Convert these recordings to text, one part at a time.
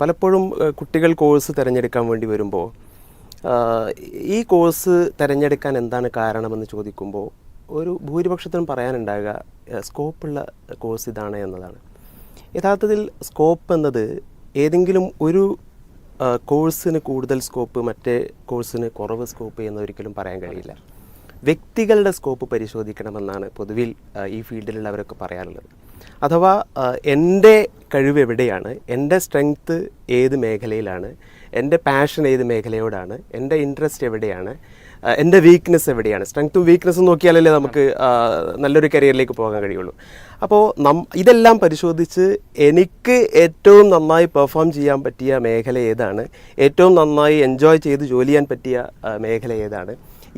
പലപ്പോഴും കുട്ടികൾ കോഴ്സ് തിരഞ്ഞെടുക്കാൻ വേണ്ടി വരുമ്പോൾ ഈ കോഴ്സ് തിരഞ്ഞെടുക്കാൻ എന്താണ് കാരണമെന്ന് ചോദിക്കുമ്പോൾ ഒരു ഭൂരിപക്ഷത്തിനും പറയാനുണ്ടാകുക സ്കോപ്പുള്ള കോഴ്സ് ഇതാണ് എന്നതാണ്. യഥാർത്ഥത്തിൽ സ്കോപ്പ് എന്നത് ഏതെങ്കിലും ഒരു കോഴ്സിന് കൂടുതൽ സ്കോപ്പ് മറ്റേ കോഴ്സിന് കുറവ് സ്കോപ്പ് എന്ന് ഒരിക്കലും പറയാൻ കഴിയില്ല. വ്യക്തികളുടെ സ്കോപ്പ് പരിശോധിക്കണമെന്നാണ് പൊതുവിൽ ഈ ഫീൽഡിലുള്ളവരൊക്കെ പറയാറുള്ളത്. അഥവാ എന്റെ കഴിവ് എവിടെയാണ്? എന്റെ സ്ട്രെങ്ത്ത് ഏത് മേഖലയിലാണ്? എന്റെ പാഷൻ ഏത് മേഖലയോടാണ്? എന്റെ ഇൻട്രസ്റ്റ് എവിടെയാണ്? എന്റെ വീക്ക്നെസ് എവിടെയാണ്? സ്ട്രെങ്ത്തും വീക്ക്നെസ്സും നോക്കിയാലല്ലേ നമുക്ക് നല്ലൊരു കരിയറിലേക്ക് പോകാൻ കഴിയുള്ളൂ. അപ്പോൾ നം ഇതെല്ലാം പരിശോധിച്ച് എനിക്ക് ഏറ്റവും നന്നായി പെർഫോം ചെയ്യാൻ പറ്റിയ മേഖല ഏതാണ്? ഏറ്റവും നന്നായി എൻജോയ് ചെയ്ത് ജോലി ചെയ്യാൻ പറ്റിയ മേഖല ഏതാണ്?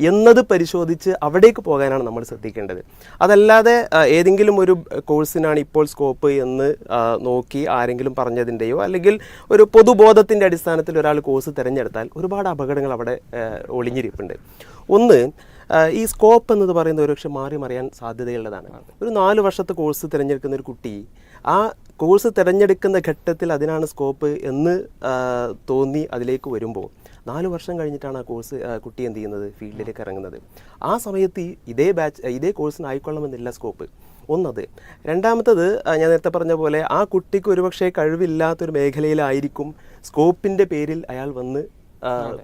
എന്നത് പരിശോധിച്ച് അവിടേക്ക് പോകാനാണ് നമ്മൾ ശ്രദ്ധിക്കേണ്ടത്. അതല്ലാതെ ഏതെങ്കിലും ഒരു കോഴ്സിനാണ് ഇപ്പോൾ സ്കോപ്പ് എന്ന് നോക്കി ആരെങ്കിലും പറഞ്ഞതിന്റെയോ അല്ലെങ്കിൽ ഒരു പൊതുബോധത്തിന്റെ അടിസ്ഥാനത്തിൽ ഒരാൾ കോഴ്സ് തിരഞ്ഞെടുത്താൽ ഒരുപാട് അപകടങ്ങൾ അവിടെ ഒളിഞ്ഞിരിപ്പുണ്ട്. ഒന്ന് ഈ സ്കോപ്പ് എന്നത് പറയുന്നത് ഒരുപക്ഷെ മാറി മറിയാൻ സാധ്യതയുള്ളതാണ്. ഒരു നാല് വർഷത്തെ കോഴ്സ് തിരഞ്ഞെടുക്കുന്ന ഒരു കുട്ടി ആ കോഴ്സ് തിരഞ്ഞെടുക്കുന്ന ഘട്ടത്തിൽ അതിനാണ് സ്കോപ്പ് എന്ന് തോന്നി അതിലേക്ക് വരുമ്പോൾ നാല് വർഷം കഴിഞ്ഞിട്ടാണ് ആ കോഴ്സ് കുട്ടി എന്ത് ചെയ്യുന്നത്? ഫീൽഡിലേക്ക് ഇറങ്ങുന്നത്. ആ സമയത്ത് ഇതേ ബാച്ച് ഇതേ കോഴ്സിന് ആയിക്കൊള്ളണമെന്നില്ല സ്കോപ്പ് ഒന്നത്. രണ്ടാമത്തത് ഞാൻ നേരത്തെ പറഞ്ഞ പോലെ ആ കുട്ടിക്ക് ഒരുപക്ഷെ കഴിവില്ലാത്തൊരു മേഖലയിലായിരിക്കും സ്കോപ്പിന്റെ പേരിൽ അയാൾ വന്ന്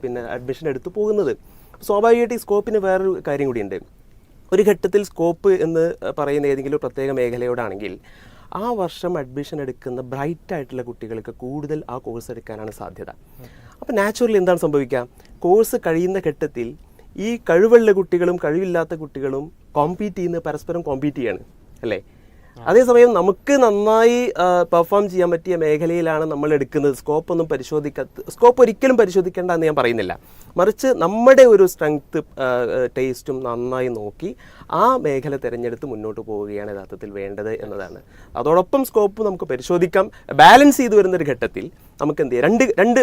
പിന്നെ അഡ്മിഷൻ എടുത്ത് പോകുന്നത്. സ്വാഭാവികമായിട്ട് ഈ സ്കോപ്പിന് വേറൊരു കാര്യം കൂടിയുണ്ട്. ഒരു ഘട്ടത്തിൽ സ്കോപ്പ് എന്ന് പറയുന്ന ഏതെങ്കിലും പ്രത്യേക മേഖലയോടാണെങ്കിൽ ആ വർഷം അഡ്മിഷൻ എടുക്കുന്ന ബ്രൈറ്റ് ആയിട്ടുള്ള കുട്ടികൾക്ക് കൂടുതൽ ആ കോഴ്സ് എടുക്കാനാണ് സാധ്യത. അപ്പോൾ നാച്ചുറലി എന്താണ് സംഭവിക്കുക? കോഴ്സ് കഴിയുന്ന ഘട്ടത്തിൽ ഈ കഴിവുള്ള കുട്ടികളും കഴിവില്ലാത്ത കുട്ടികളും കോമ്പീറ്റ് ചെയ്യുന്ന പരസ്പരം കോമ്പീറ്റ് ചെയ്യാണ് അല്ലേ? അതേസമയം നമുക്ക് നന്നായി പെർഫോം ചെയ്യാൻ പറ്റിയ മേഖലയിലാണ് നമ്മൾ എടുക്കുന്നത്. സ്കോപ്പ് ഒന്നും പരിശോധിക്കാത്ത സ്കോപ്പ് ഒരിക്കലും പരിശോധിക്കേണ്ട എന്ന് ഞാൻ പറയുന്നില്ല. മറിച്ച് നമ്മുടെ ഒരു സ്ട്രെങ്ത് ടേസ്റ്റും നന്നായി നോക്കി ആ മേഖല തിരഞ്ഞെടുത്ത് മുന്നോട്ട് പോവുകയാണ് യഥാർത്ഥത്തിൽ വേണ്ടത് എന്നതാണ്. അതോടൊപ്പം സ്കോപ്പ് നമുക്ക് പരിശോധിക്കാം. ബാലൻസ് ചെയ്തു വരുന്ന ഒരു ഘട്ടത്തിൽ നമുക്ക് എന്ത് രണ്ട് രണ്ട്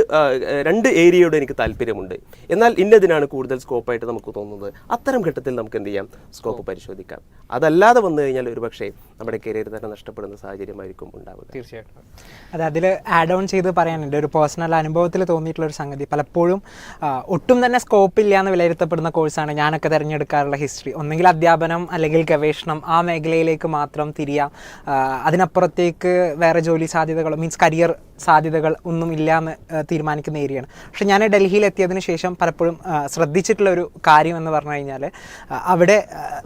രണ്ട് ഏരിയയോട് എനിക്ക് താല്പര്യമുണ്ട്. എന്നാൽ ഇന്നതിനാണ് കൂടുതൽ സ്കോപ്പായിട്ട് നമുക്ക് തോന്നുന്നത്. അത്തരം ഘട്ടത്തിൽ നമുക്ക് എന്ത് ചെയ്യാം? സ്കോപ്പ് പരിശോധിക്കാം. അതല്ലാതെ വന്നു കഴിഞ്ഞാൽ ഒരുപക്ഷെ നമ്മുടെ കരിയർ തന്നെ നഷ്ടപ്പെടുന്ന സാഹചര്യമായിരിക്കും ഉണ്ടാവുക. തീർച്ചയായിട്ടും. അത് അതിൽ ആഡ് ഓൺ ചെയ്ത് പറയാനുണ്ട്. ഒരു പേഴ്സണൽ അനുഭവത്തിൽ തോന്നിയിട്ടുള്ള ഒരു സംഗതി. പലപ്പോഴും ഒട്ടും തന്നെ സ്കോപ്പ് ഇല്ല എന്ന് വിലയിരുത്തപ്പെടുന്ന കോഴ്സാണ് ഞാനൊക്കെ തിരഞ്ഞെടുക്കാറുള്ള ഹിസ്റ്ററി ഒന്നെങ്കിൽ അധ്യാപനം അല്ലെങ്കിൽ ഗവേഷണം ആ മേഖലയിലേക്ക് മാത്രം തിരിയാം. അതിനപ്പുറത്തേക്ക് വേറെ ജോലി സാധ്യതകളോ മീൻസ് കരിയർ സാധ്യതകൾ ഒന്നും ഇല്ല എന്ന് തീരുമാനിക്കുന്ന ഏരിയയാണ്. പക്ഷെ ഞാൻ ഡൽഹിയിൽ എത്തിയതിന് ശേഷം പലപ്പോഴും ശ്രദ്ധിച്ചിട്ടുള്ള ഒരു കാര്യം എന്ന് പറഞ്ഞു കഴിഞ്ഞാൽ അവിടെ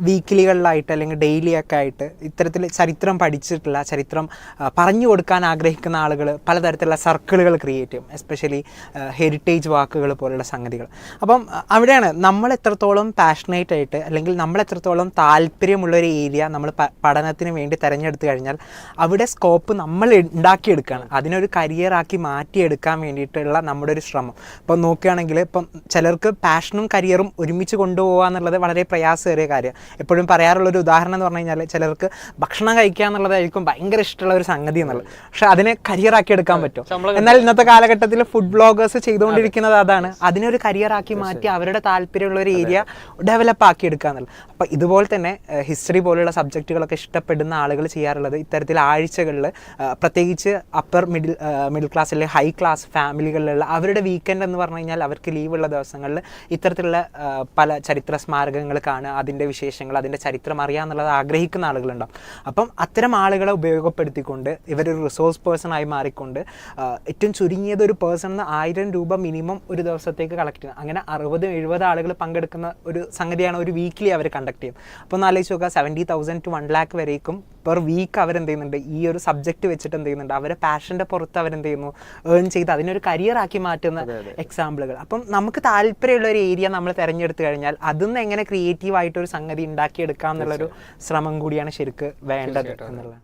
വീക്കിലികളിലായിട്ട് അല്ലെങ്കിൽ ഡെയിലി ഒക്കെ ആയിട്ട് ഇത്തരത്തിൽ ചരിത്രം പഠിച്ചിട്ടുള്ള ചരിത്രം പറഞ്ഞു കൊടുക്കാൻ ആഗ്രഹിക്കുന്ന ആളുകൾ പലതരത്തിലുള്ള സർക്കിളുകൾ ക്രിയേറ്റ് ചെയ്യും. എസ്പെഷ്യലി ഹെറിറ്റേജ് വാക്കുകൾ പോലുള്ള സംഗതികൾ. അപ്പം അവിടെയാണ് നമ്മൾ എത്രത്തോളം പാഷനേറ്റ് ആയിട്ട് അല്ലെങ്കിൽ നമ്മൾ എത്രത്തോളം താല്പര്യമുള്ള ഒരു ഏരിയ നമ്മൾ പഠനത്തിന് വേണ്ടി തിരഞ്ഞെടുത്തു കഴിഞ്ഞാൽ അവിടെ സ്കോപ്പ് നമ്മൾ ഉണ്ടാക്കിയെടുക്കുകയാണ്. അതിനൊരു കരിയറാക്കി മാറ്റിയെടുക്കാൻ വേണ്ടിയിട്ടുള്ള നമ്മുടെ ഒരു ശ്രമം. ഇപ്പം നോക്കുകയാണെങ്കിൽ ഇപ്പം ചിലർക്ക് പാഷനും കരിയറും ഒരുമിച്ച് കൊണ്ടുപോകുക എന്നുള്ളത് വളരെ പ്രയാസമേറിയ കാര്യം. എപ്പോഴും പറയാറുള്ളൊരു ഉദാഹരണം എന്ന് പറഞ്ഞു കഴിഞ്ഞാൽ ചിലർക്ക് ഭക്ഷണം കഴിക്കുക എന്നുള്ളതായിരിക്കും ഭയങ്കര ഇഷ്ടമുള്ള ഒരു സംഗതി എന്നുള്ളത്. പക്ഷേ അതിനെ കരിയറാക്കി എടുക്കാൻ പറ്റും. എന്നാൽ ഇന്നത്തെ കാലഘട്ടത്തിൽ ഫുഡ് ബ്ലോഗേഴ്സ് ചെയ്തുകൊണ്ടിരിക്കുന്നത് അതാണ്. അതിനൊരു കരിയറാക്കി മാറ്റി അവരുടെ താല്പര്യമുള്ള ഒരു ഏരിയ ഡെവലപ്പ് ആക്കി എടുക്കുക എന്നുള്ളത്. അപ്പോൾ ഇതുപോലെ തന്നെ ഹിസ്റ്ററി പോലുള്ള സബ്ജക്റ്റുകളൊക്കെ ഇഷ്ടപ്പെടുന്ന ആളുകൾ ചെയ്യാറുള്ളത് ഇത്തരത്തിൽ ആഴ്ചകളിൽ പ്രത്യേകിച്ച് അപ്പർ മിഡിൽ മിഡിൽ ക്ലാസ് അല്ലെങ്കിൽ ഹൈ ക്ലാസ് ഫാമിലികളിലുള്ള അവരുടെ വീക്കെൻഡ് എന്ന് പറഞ്ഞു കഴിഞ്ഞാൽ അവർക്ക് ലീവുള്ള ദിവസങ്ങളിൽ ഇത്തരത്തിലുള്ള പല ചരിത്ര സ്മാരകങ്ങൾ കാണുക അതിന്റെ വിശേഷങ്ങൾ അതിന്റെ ചരിത്രം അറിയാന്നുള്ളത് ആഗ്രഹിക്കുന്ന ആളുകളുണ്ടാവും. അപ്പം അത്തരം ആളുകളെ ഉപയോഗപ്പെടുത്തിക്കൊണ്ട് ഇവരൊരു റിസോഴ്സ് പേഴ്സൺ ആയി മാറിക്കൊണ്ട് ഏറ്റവും ചുരുങ്ങിയത് ഒരു പേഴ്സണിന് ആയിരം രൂപ മിനിമം ഒരു ദിവസത്തേക്ക് കളക്ട് ചെയ്യുന്നത് അങ്ങനെ അറുപത് എഴുപത് ആളുകൾ പങ്കെടുക്കുന്ന ഒരു സംഗതിയാണ് ഒരു വീക്കിലി അവർ കണ്ടക്ട് ചെയ്യും അപ്പോൾ ഒന്ന് ആലോചിച്ച് നോക്കുക seventy thousand to one lakh വരേക്കും പെർ വീക്ക് അവരെന്ത് ചെയ്യുന്നുണ്ട് ഈ ഒരു സബ്ജക്റ്റ് വെച്ചിട്ട് എന്ത് ചെയ്യുന്നുണ്ട് അവരെ പാഷന്റെ പുറത്ത് അവരെന്ത് ചെയ്യുന്നു ഏൺ ചെയ്ത് അതിനൊരു കരിയർ ആക്കി മാറ്റുന്ന എക്സാമ്പിളുകൾ അപ്പം നമുക്ക് താല്പര്യമുള്ള ഒരു ഏരിയ നമ്മൾ തിരഞ്ഞെടുത്തു കഴിഞ്ഞാൽ അതിന്ന് എങ്ങനെ ക്രിയേറ്റീവ് ആയിട്ട് ഒരു സംഗതി ഉണ്ടാക്കിയെടുക്കാം എന്നുള്ളൊരു ശ്രമം കൂടിയാണ് ശരിക്ക് വേണ്ടത് എന്നുള്ളത്.